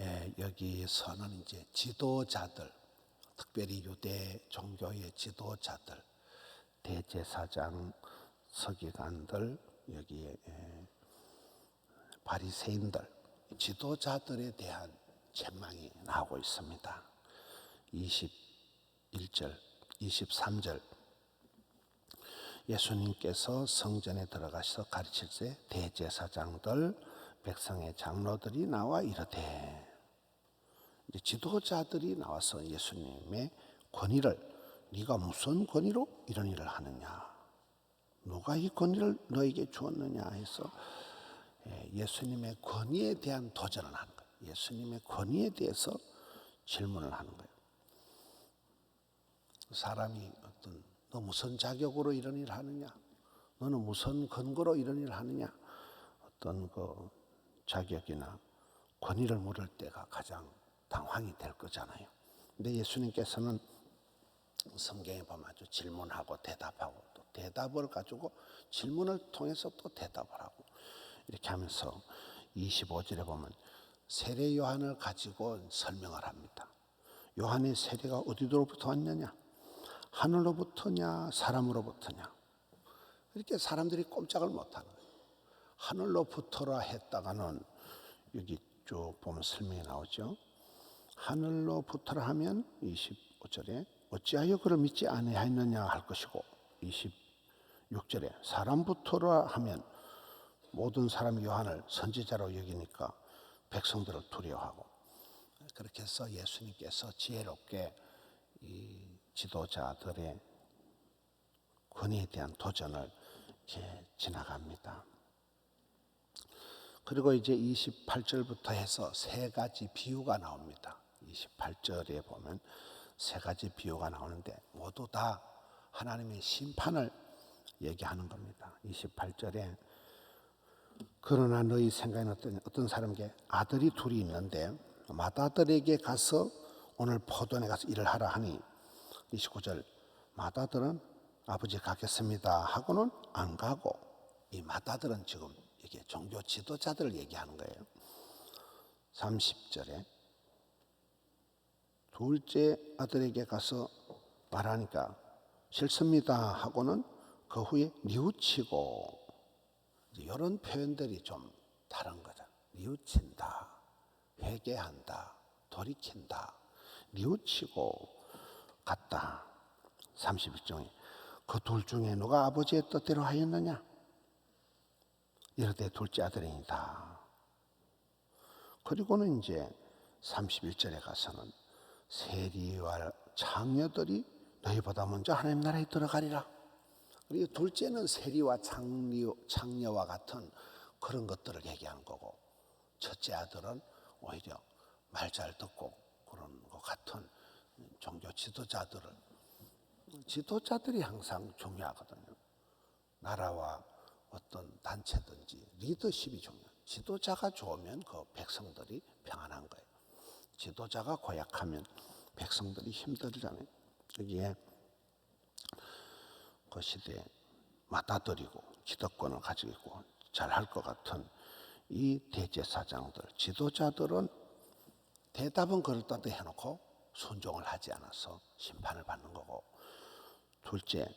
예, 여기서는 이제 지도자들, 특별히 유대 종교의 지도자들, 대제사장, 서기관들, 여기에 예, 바리새인들, 지도자들에 대한 책망이 나오고 있습니다. 21절, 23절 예수님께서 성전에 들어가서 가르칠 때 대제사장들, 백성의 장로들이 나와 이르되 지도자들이 나와서 예수님의 권위를 네가 무슨 권위로 이런 일을 하느냐? 누가 이 권위를 너에게 주었느냐 해서 예, 예수님의 권위에 대한 도전을 하는 거예요. 예수님의 권위에 대해서 질문을 하는 거예요. 사람이 어떤 너 무슨 자격으로 이런 일을 하느냐? 너는 무슨 근거로 이런 일을 하느냐? 어떤 그 자격이나 권위를 물을 때가 가장 당황이 될 거잖아요. 근데 예수님께서는 성경에 보면 아주 질문하고 대답하고 또 대답을 가지고 질문을 통해서 또 대답을 하고 이렇게 하면서 25절에 보면 세례 요한을 가지고 설명을 합니다. 요한의 세례가 어디로부터 왔느냐? 하늘로부터냐? 사람으로부터냐? 이렇게 사람들이 꼼짝을 못하는 거예요. 하늘로부터라 했다가는 여기 쭉 보면 설명이 나오죠. 하늘로부터라 하면 25절에 어찌하여 그를 믿지 아니하였느냐 할 것이고 26절에 사람부터라 하면 모든 사람이 요한을 선지자로 여기니까 백성들을 두려워하고 그렇게 해서 예수님께서 지혜롭게 이 지도자들의 권위에 대한 도전을 이렇게 지나갑니다. 그리고 이제 28절부터 해서 세 가지 비유가 나옵니다. 28절에 보면 세 가지 비유가 나오는데 모두 다 하나님의 심판을 얘기하는 겁니다. 28절에 그러나 너희 생각에는 어떤, 어떤 사람에게 아들이 둘이 있는데 맏아들에게 가서 오늘 포도원에 가서 일을 하라 하니 29절 맏아들은 아버지 가겠습니다 하고는 안 가고 이 맏아들은 지금 이게 종교 지도자들을 얘기하는 거예요. 30절에 둘째 아들에게 가서 말하니까 싫습니다 하고는 그 후에 뉘우치고 이런 표현들이 좀 다른 거죠. 뉘우친다, 회개한다, 돌이킨다, 뉘우치고 갔다. 31종에 그둘 중에 누가 아버지의 뜻대로 하였느냐? 이르되 둘째 아들이니다. 그리고는 이제 31절에 가서는 세리와 장녀들이 너희보다 먼저 하나님 나라에 들어가리라. 그리고 둘째는 세리와 장녀, 장녀와 같은 그런 것들을 얘기하는 거고 첫째 아들은 오히려 말 잘 듣고 그런 것 같은 종교 지도자들을 지도자들이 항상 중요하거든요. 나라와 어떤 단체든지 리더십이 중요해요. 지도자가 좋으면 그 백성들이 평안한 거예요. 지도자가 고약하면 백성들이 힘들잖아요. 여기에 그 시대에 맡아들이고 지도권을 가지고 있고 잘할 것 같은 이 대제사장들, 지도자들은 대답은 그럴듯하게 해놓고 순종을 하지 않아서 심판을 받는 거고 둘째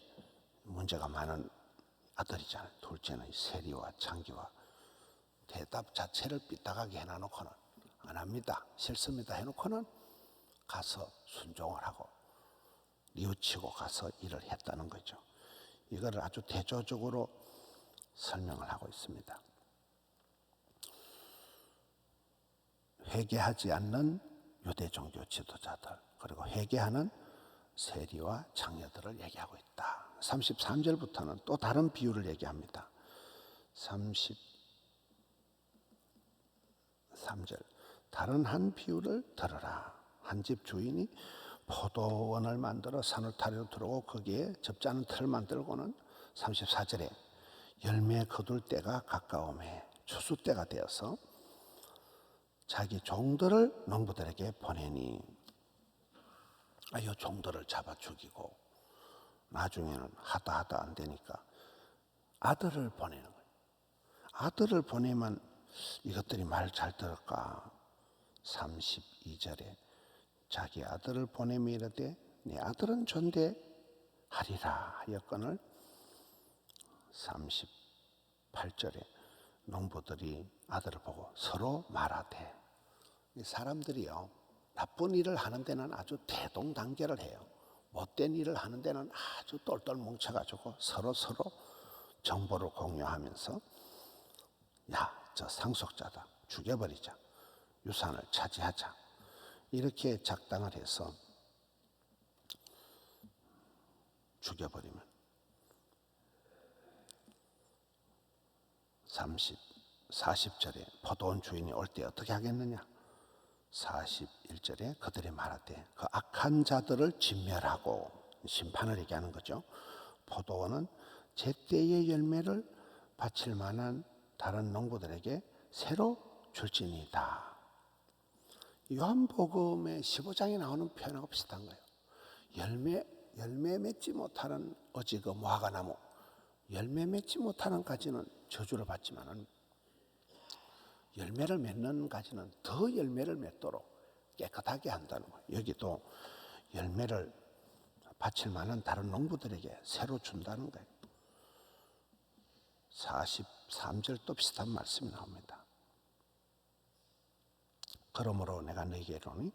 문제가 많은 아들이잖아요. 둘째는 세리와 장기와 대답 자체를 삐딱하게 해놔놓고는 안 합니다. 싫습니다. 해놓고는 가서 순종을 하고 뉘우치고 가서 일을 했다는 거죠. 이거를 아주 대조적으로 설명을 하고 있습니다. 회개하지 않는 유대 종교 지도자들 그리고 회개하는 세리와 장녀들을 얘기하고 있다. 33절부터는 또 다른 비유를 얘기합니다. 33절 다른 한 비유를 들어라. 한 집 주인이 포도원을 만들어 산울타리로 들어오고 거기에 접자는 틀을 만들고는 34절에 열매 거둘 때가 가까움에 추수 때가 되어서 자기 종들을 농부들에게 보내니 이 종들을 잡아 죽이고 나중에는 하다 하다 안 되니까 아들을 보내는 거예요. 아들을 보내면 이것들이 말 잘 들을까? 32절에 자기 아들을 보내며 이르되 네 아들은 존대하리라 하였거늘 38절에 농부들이 아들을 보고 서로 말하되 이 사람들이요 나쁜 일을 하는 데는 아주 대동단계를 해요. 못된 일을 하는 데는 아주 똘똘 뭉쳐가지고 서로 서로 정보를 공유하면서 야 저 상속자다 죽여버리자 유산을 차지하자 이렇게 작당을 해서 죽여버리면 30, 40절에 포도원 주인이 올 때 어떻게 하겠느냐? 41절에 그들이 말하되 그 악한 자들을 진멸하고 심판을 얘기하는 거죠. 포도원은 제때의 열매를 바칠 만한 다른 농부들에게 새로 줄지니다. 요한복음의 15장에 나오는 표현하고 비슷한 거예요. 열매 열매 맺지 못하는 어지금 그 화가나무 열매 맺지 못하는 가지는 저주를 받지만은 열매를 맺는 가지는 더 열매를 맺도록 깨끗하게 한다는 거예요. 여기도 열매를 바칠 만한 다른 농부들에게 새로 준다는 거예요. 43절도 비슷한 말씀이 나옵니다. 그러므로 내가 너희에게 이르노니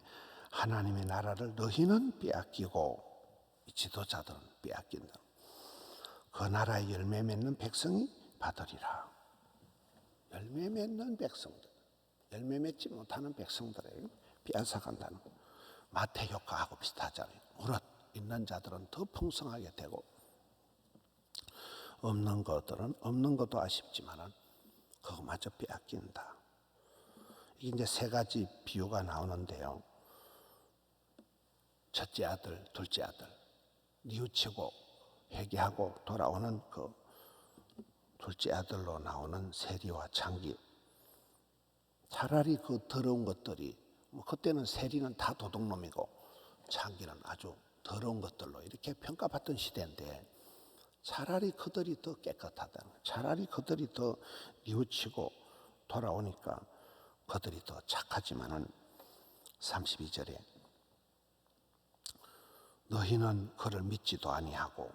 하나님의 나라를 너희는 빼앗기고 지도자들은 빼앗긴다. 그 나라의 열매 맺는 백성이 받으리라. 열매 맺는 백성들, 열매 맺지 못하는 백성들에게 빼앗아간다는 거. 마태 효과하고 비슷하잖아요. 우릇 있는 자들은 더 풍성하게 되고 없는 것들은 없는 것도 아쉽지만은 그거마저 빼앗긴다. 이제 세 가지 비유가 나오는데요. 첫째 아들, 둘째 아들, 뉘우치고 회개하고 돌아오는 그 둘째 아들로 나오는 세리와 창기. 차라리 그 더러운 것들이 뭐 그때는 세리는 다 도둑놈이고 창기는 아주 더러운 것들로 이렇게 평가받던 시대인데 차라리 그들이 더 깨끗하다는 차라리 그들이 더 뉘우치고 돌아오니까 그들이 더 착하지만은 32절에 너희는 그를 믿지도 아니하고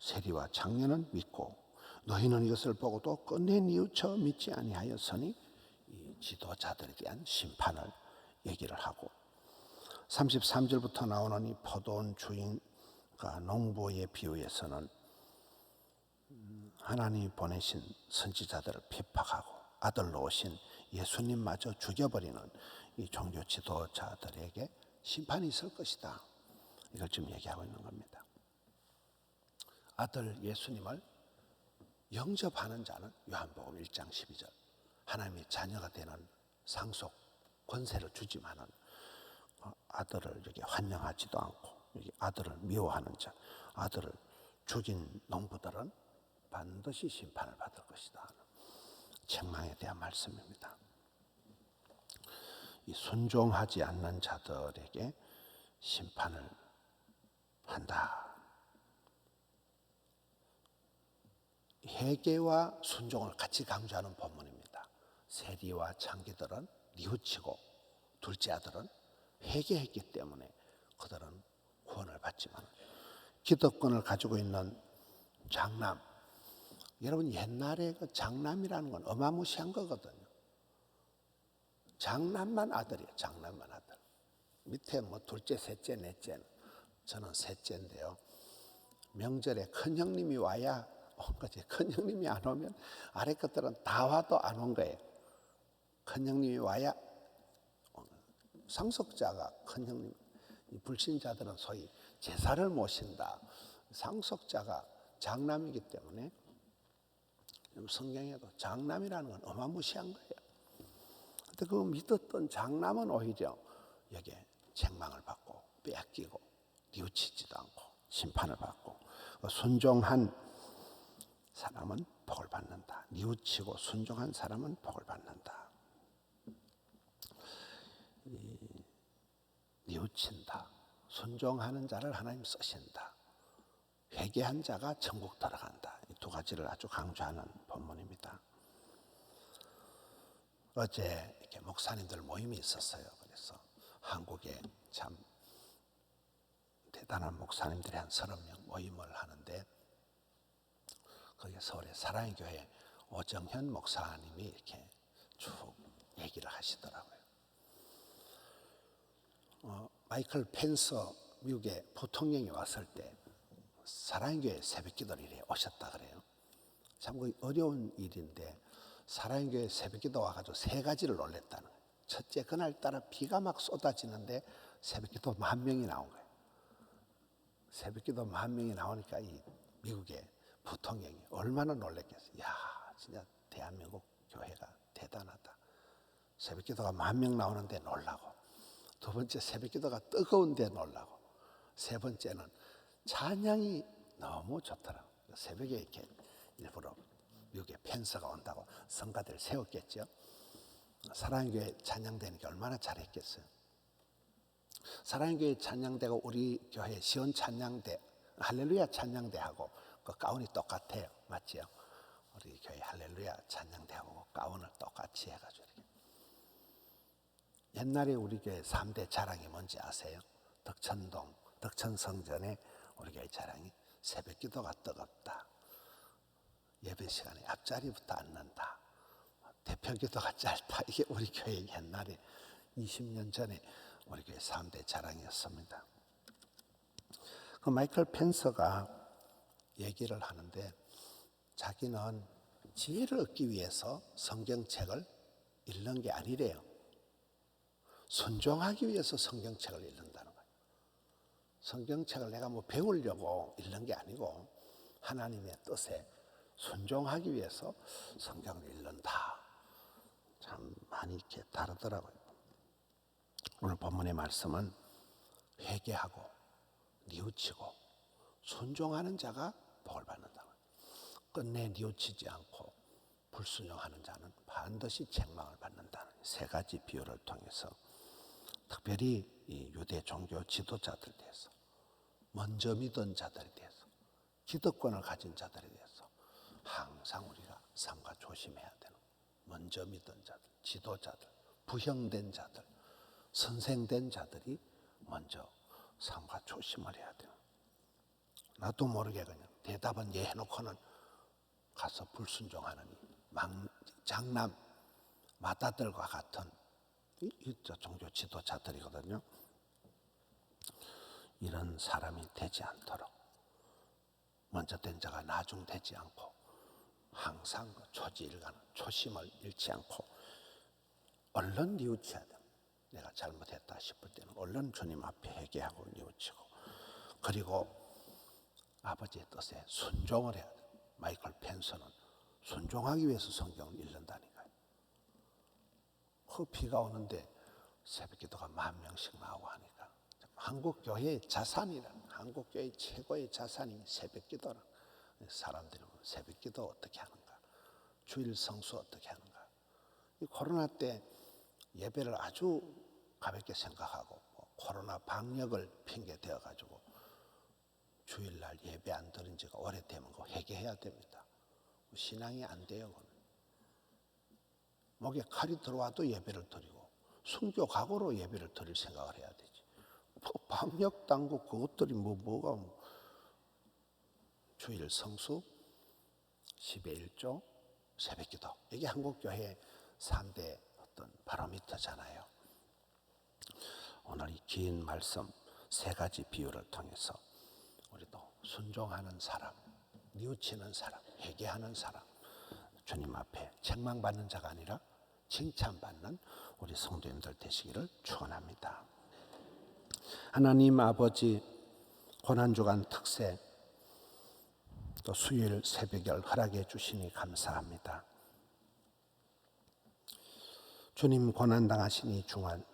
세리와 장녀는 믿고 너희는 이것을 보고도 끝내 뉘우쳐 믿지 아니하였으니 이 지도자들에 대한 심판을 얘기를 하고 33절부터 나오는 이 포도원 주인과 농부의 비유에서는 하나님이 보내신 선지자들을 핍박하고 아들로 오신 예수님마저 죽여버리는 이 종교 지도자들에게 심판이 있을 것이다. 이걸 지금 얘기하고 있는 겁니다. 아들 예수님을 영접하는 자는 요한복음 1장 12절 하나님의 자녀가 되는 상속 권세를 주지만은 어, 아들을 여기 환영하지도 않고 여기 아들을 미워하는 자 아들을 죽인 농부들은 반드시 심판을 받을 것이다. 책망에 대한 말씀입니다. 이 순종하지 않는 자들에게 심판을 한다. 회개와 순종을 같이 강조하는 본문입니다. 세리와 창기들은 뉘우치고 둘째 아들은 회개했기 때문에 그들은 구원을 받지만 기득권을 가지고 있는 장남 여러분 옛날에 그 장남이라는 건 어마무시한 거거든요. 장남만 아들이에요. 장남만 아들. 밑에 뭐 둘째, 셋째, 넷째. 저는 셋째인데요. 명절에 큰 형님이 와야 온 거지. 큰 형님이 안 오면 아래 것들은 다 와도 안 온 거예요. 큰 형님이 와야 상속자가 큰 형님. 불신자들은 소위 제사를 모신다. 상속자가 장남이기 때문에 성경에도 장남이라는 건 어마무시한 거예요. 근데 그 믿었던 장남은 오히려 여기에 책망을 받고 빼앗기고 뉘우치지도 않고 심판을 받고 그 순종한 사람은 복을 받는다. 뉘우치고 순종한 사람은 복을 받는다. 뉘우친다. 순종하는 자를 하나님 쓰신다. 회개한 자가 천국 들어간다. 이 두 가지를 아주 강조하는 본문입니다. 어제 이렇게 목사님들 모임이 있었어요. 한국에 참 대단한 목사님들이 한 서너 명 모임을 하는데 거기 서울의 사랑의 교회 오정현 목사님이 이렇게 쭉 얘기를 하시더라고요. 어, 마이클 펜서 미국의 부통령이 왔을 때 사랑의 교회 새벽 기도를 이래 오셨다 그래요. 참그 어려운 일인데 사랑의 교회 새벽 기도 와가지고 세 가지를 놀랬다는 거예요. 첫째 그날따라 비가 막 쏟아지는데 새벽 기도 만 명이 나온 거예요. 새벽 기도 만 명이 나오니까 이 미국의 부통령이 얼마나 놀랬겠어요. 야, 진짜 대한민국 교회가 대단하다. 새벽 기도가 만 명 나오는데 놀라고. 두 번째 새벽 기도가 뜨거운데 놀라고. 세 번째는 찬양이 너무 좋더라고. 새벽에 이렇게 일부러 미국의 펜서가 온다고 성가대를 세웠겠죠. 사랑교회 찬양대니까 얼마나 잘했겠어요. 사랑교회 찬양대가 우리 교회 시온 찬양대 할렐루야 찬양대하고 그 가운이 똑같아요. 맞지요? 우리 교회 할렐루야 찬양대하고 가운을 똑같이 해가지고 이렇게. 옛날에 우리 교회 3대 자랑이 뭔지 아세요? 덕천동, 덕천성전에 우리 교회 자랑이 새벽 기도가 뜨겁다. 예배 시간에 앞자리부터 앉는다. 대표 기도가 짧다. 이게 우리 교회 옛날에 20년 전에 우리 교회 3대 자랑이었습니다. 그 마이클 펜서가 얘기를 하는데 자기는 지혜를 얻기 위해서 성경책을 읽는 게 아니래요. 순종하기 위해서 성경책을 거예요. 성경책을 내가 뭐 배우려고 읽는 게 아니고 하나님의 뜻에 순종하기 위해서 성경을 읽는다. 참 많이 이렇게 다르더라고요. 오늘 본문의 말씀은 회개하고 뉘우치고 순종하는 자가 복을 받는다. 끝내 뉘우치지 않고 불순종하는 자는 반드시 책망을 받는다는 세 가지 비유를 통해서 특별히 이 유대 종교 지도자들 대해서 먼저 믿은 자들에 대해서 기득권을 가진 자들에 대해서 항상 우리가 삼가 조심해야 되는 먼저 믿은 자들, 지도자들, 부형된 자들, 선생된 자들이 먼저 삼가 조심을 해야 돼요. 나도 모르게 그냥 대답은 예 해놓고는 가서 불순종하는 망, 장남 마다들과 같은 이, 이 종교 지도자들이거든요. 이런 사람이 되지 않도록 먼저 된 자가 나중 되지 않고 항상 그 초지일가는 초심을 잃지 않고 얼른 뉘우쳐야 돼. 내가 잘못했다 싶을 때는 얼른 주님 앞에 회개하고 뉘우치고 그리고 아버지의 뜻에 순종을 해야 돼. 마이클 펜서는 순종하기 위해서 성경을 읽는다니까요. 그 비가 오는데 새벽 기도가 만 명씩 나오고 하니까 한국 교회의 자산이라 한국 교회의 최고의 자산이 새벽 기도라. 사람들이 새벽 기도 어떻게 하는가? 주일 성수 어떻게 하는가? 이 코로나 때 예배를 아주 가볍게 생각하고 뭐 코로나 방역을 핑계 대어 가지고 주일날 예배 안 드린 지가 오래되면 그 회개해야 됩니다. 신앙이 안 돼요. 그건. 목에 칼이 들어와도 예배를 드리고 순교 각오로 예배를 드릴 생각을 해야. 뭐 방역 당국 그것들이 뭐 뭐가 뭐 주일 성수 10의 1조 새벽기도 이게 한국교회 3대 어떤 바로미터잖아요. 오늘 이 긴 말씀 세 가지 비유를 통해서 우리도 순종하는 사람, 뉘우치는 사람, 회개하는 사람, 주님 앞에 책망받는 자가 아니라 칭찬받는 우리 성도님들 되시기를 축원합니다. 하나님 아버지 고난주간 특세 또 수요일 새벽을 허락해 주시니 감사합니다. 주님 고난 당하신 이 중한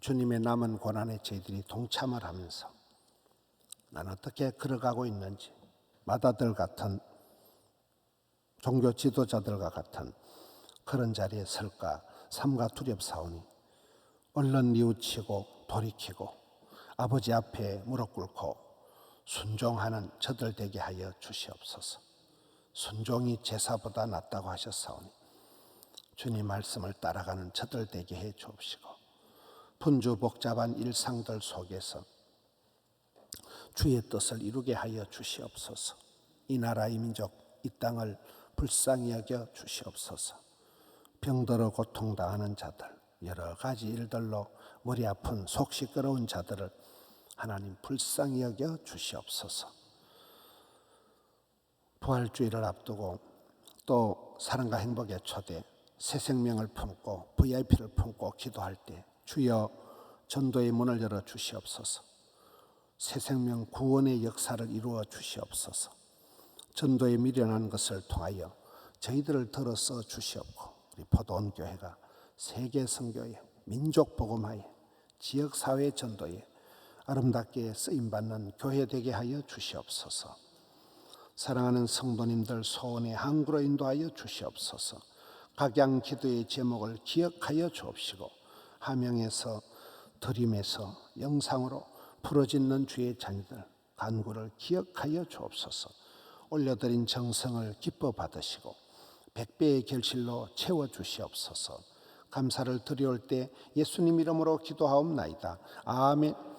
주님의 남은 고난에 저희들이 동참을 하면서 난 어떻게 걸어가고 있는지 마다들 같은 종교 지도자들과 같은 그런 자리에 설까 삼가 두렵사오니 얼른 뉘우치고 돌이키고 아버지 앞에 무릎 꿇고 순종하는 저들 되게 하여 주시옵소서. 순종이 제사보다 낫다고 하셨사오니 주님 말씀을 따라가는 저들 되게 해 주옵시고 분주 복잡한 일상들 속에서 주의 뜻을 이루게 하여 주시옵소서. 이 나라 이 민족 이 땅을 불쌍히 여겨 주시옵소서. 병들어 고통당하는 자들 여러 가지 일들로 머리 아픈 속 시끄러운 자들을 하나님 불쌍히 여겨 주시옵소서. 부활주의를 앞두고 또 사랑과 행복의 초대 새 생명을 품고 VIP를 품고 기도할 때 주여 전도의 문을 열어 주시옵소서. 새 생명 구원의 역사를 이루어 주시옵소서. 전도에 미련한 것을 통하여 저희들을 들어서 주시옵고 우리 포도원 교회가 세계 선교에 민족 복음화에 지역 사회 전도에 아름답게 쓰임 받는 교회 되게 하여 주시옵소서. 사랑하는 성도님들 소원의 항구로 인도하여 주시옵소서. 각양 기도의 제목을 기억하여 주옵시고 하명에서 드림에서 영상으로 풀어짓는 주의 자녀들 간구를 기억하여 주옵소서. 올려드린 정성을 기뻐 받으시고 백배의 결실로 채워 주시옵소서. 감사를 드려올 때 예수님 이름으로 기도하옵나이다. 아멘.